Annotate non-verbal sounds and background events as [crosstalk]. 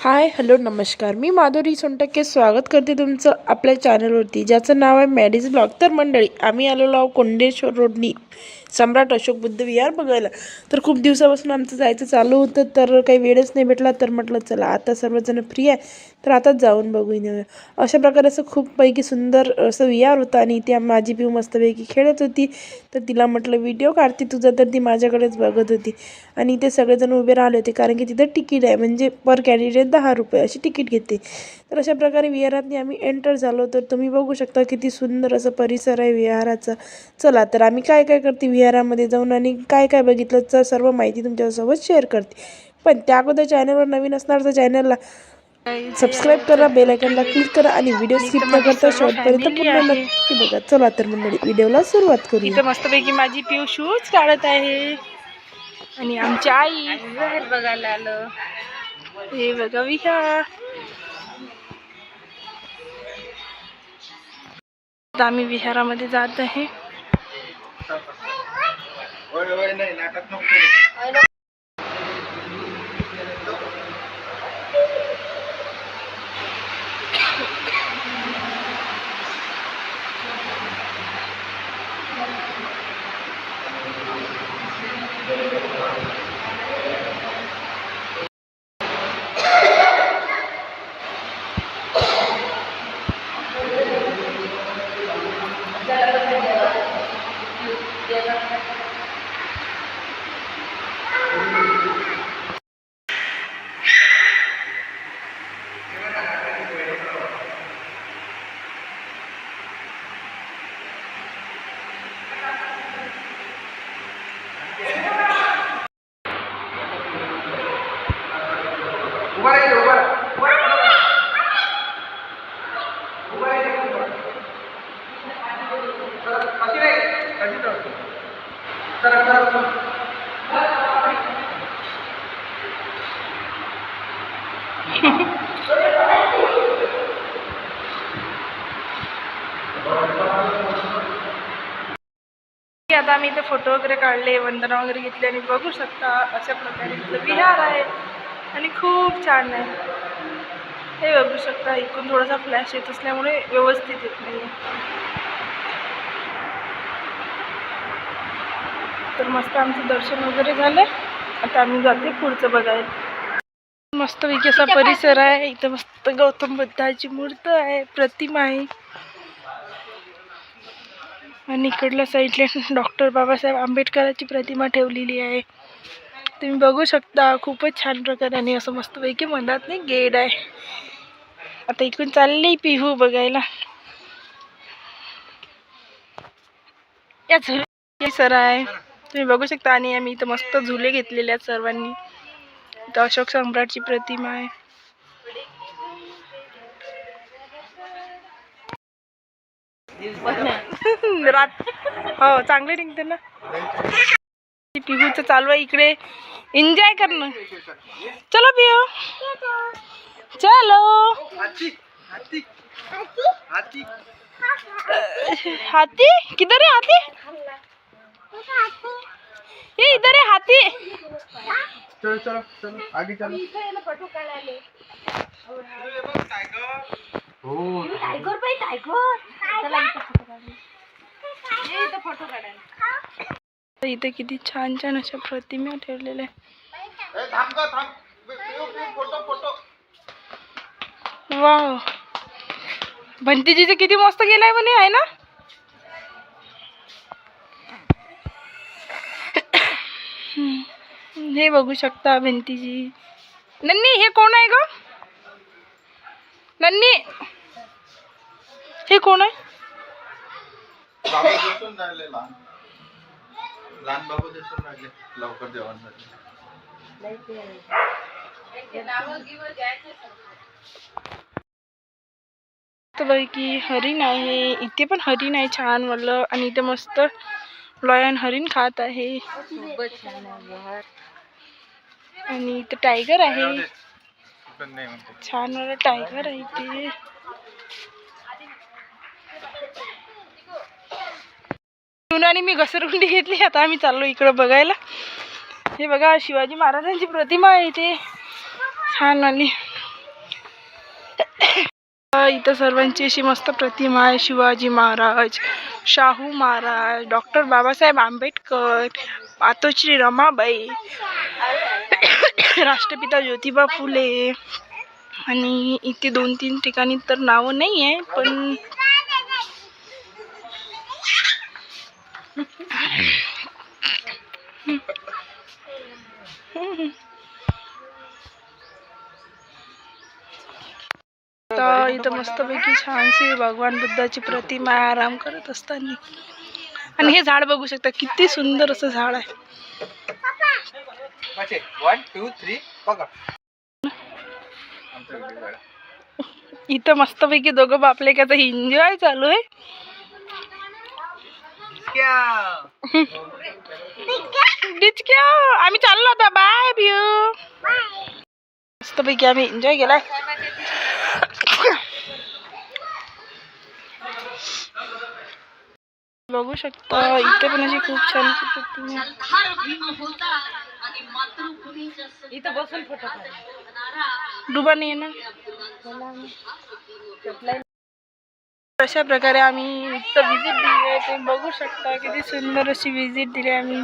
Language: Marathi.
हाय हॅलो नमस्कार. मी माधुरी सोनटक्के स्वागत करते तुमचं आपल्या चॅनलवरती ज्याचं नाव आहे मॅडीज ब्लॉग. तर मंडळी आम्ही आलेलो आहोत कोंडेश्वर रोडनी. सम्राट अशोक बुद्ध विहार बघायला. तर खूप दिवसापासून आमचं जायचं चालू होतं तर काही वेळच नाही भेटला तर म्हटलं चला आता सर्वजण फ्री आहे तर आताच जाऊन बघून येऊया. अशा प्रकारे असं खूप पैकी सुंदर असं विहार होतं आणि त्या माझी पिऊ मस्तपैकी खेळत होती. तर तिला म्हटलं व्हिडिओ काढते तुझा तर ती माझ्याकडेच बघत होती. आणि ते सगळेजण उभे राहिले होते कारण की तिथं तिकीट आहे म्हणजे पर कॅन्डिडेट दहा रुपये अशी तिकीट घेते. तर अशा प्रकारे विहारातनी आम्ही एंटर झालो तर तुम्ही बघू शकता किती सुंदर असं परिसर आहे विहाराचा. चला तर आम्ही काय काय करते? विहारामध्ये जाऊन आणि काय काय बघितलं तर सर्व माहिती तुमच्यासोबत शेअर करते. पण त्या अगोदर चॅनलवर नवीन असणार तर चॅनलला सबस्क्राईब करा बेल आयकॉनला क्लिक करा आणि व्हिडिओ स्किप न करता शेवटपर्यंत पूर्ण नक्की बघा. चला तर मंडळी व्हिडिओला सुरुवात करूया. इथं मस्तपैकी माझी पिऊ शूज काढत आहे. आणि आमची आई. बाहेर बघायला आलं. हे बघा विहार आता आम्ही विहारामध्ये जात आहे. ઓય ઓય નહીં નાટક ન કરો [laughs] आता आम्ही इथे फोटो वगैरे काढले वंदना वगैरे घेतली आणि बघू शकता अशा प्रकारे इथलं विहार आहे. आणि खूप छान आहे. हे बघू शकता इकडून थोडासा फ्लॅश येत असल्यामुळे व्यवस्थित येत नाही तर मस्त आमचं दर्शन वगैरे झालं. आता आम्ही जाते पुढचं बघायला. मस्त असा परिसर आहे. इथं मस्त गौतम बुद्धाची मूर्त आहे प्रतिमा आहे. आणि इकडल्या साईडला डॉक्टर बाबासाहेब आंबेडकरांची प्रतिमा ठेवलेली आहे. तुम्ही बघू शकता खूपच छान प्रकारे असं मस्तपैकी मनात नाही गेट आहे. आता इकडून चालली पिहू बघायला. या झुले सर आहे. तुम्ही बघू शकता आणि आम्ही इथं मस्त झुले घेतलेले आहेत सर्वांनी. इथं अशोक सम्राटची प्रतिमा आहे. [laughs] रात हो चांगले निघते ना. पिहूचं चालू आहे इकडे. एन्जॉय करणं. चलो पिहू चलो. हाथी किधर है हाथी ये इधर है हाथी चलो चलो चलो आगे चलो. हो. तर इथे किती छान छान अशा प्रतिमा ठेवलेल्या आहे ए, थांब गं, थांब. पिऊ, पिऊ, फोटो फोटो. वाव. भंतीजीचं किती मस्त गेलाय म्हणे आहे ना? हे बघू शकता भिंतीजी नन्नी हे कोण आहे ग? नन्नी हे कोण आहे? लहान. बाबा दिसून राहिले लवकर पैकी हरिण आहे. इथे पण हरिण आहे छान वाटलं आणि इथे मस्त लॉयन हरिण खात आहे. आणि इथे टायगर आहे. छान वाला टायगर आहे इथे आणि मी घसरगुंडी घेतली आता आम्ही चाललो इकडं बघायला. हे बघा शिवाजी महाराजांची प्रतिमा आहे इथे छान वाली. अ, इथं सर्वांची अशी मस्त प्रतिमा आहे शिवाजी महाराज शाहू महाराज डॉक्टर बाबासाहेब आंबेडकर मातोश्री रमाबाई. राष्ट्रपिता ज्योतिबा फुले. आणि इथे दोन तीन ठिकाणी तर नावं नाही आहे पण इथं मस्तपैकी छानशी भगवान बुद्धाची प्रतिमा आराम करत असताना. आणि हे झाड बघू शकता किती सुंदर असं झाड आहे. वन टू थ्री पकड आमचं. इथं मस्तपैकी दोघं बापले का एन्जॉय चालू आहे. डिचक्या आम्ही चाललो आता. बाय बियू मस्तपैकी आम्ही एन्जॉय केलाय. बघू शकता इथे पण अशी खूप छान. इथं बसून फोटो डुबा नाही ना? अशा प्रकारे आम्ही इथं व्हिजिट दिली आहे. तुम्ही बघू शकता किती सुंदर अशी व्हिजिट दिली आम्ही.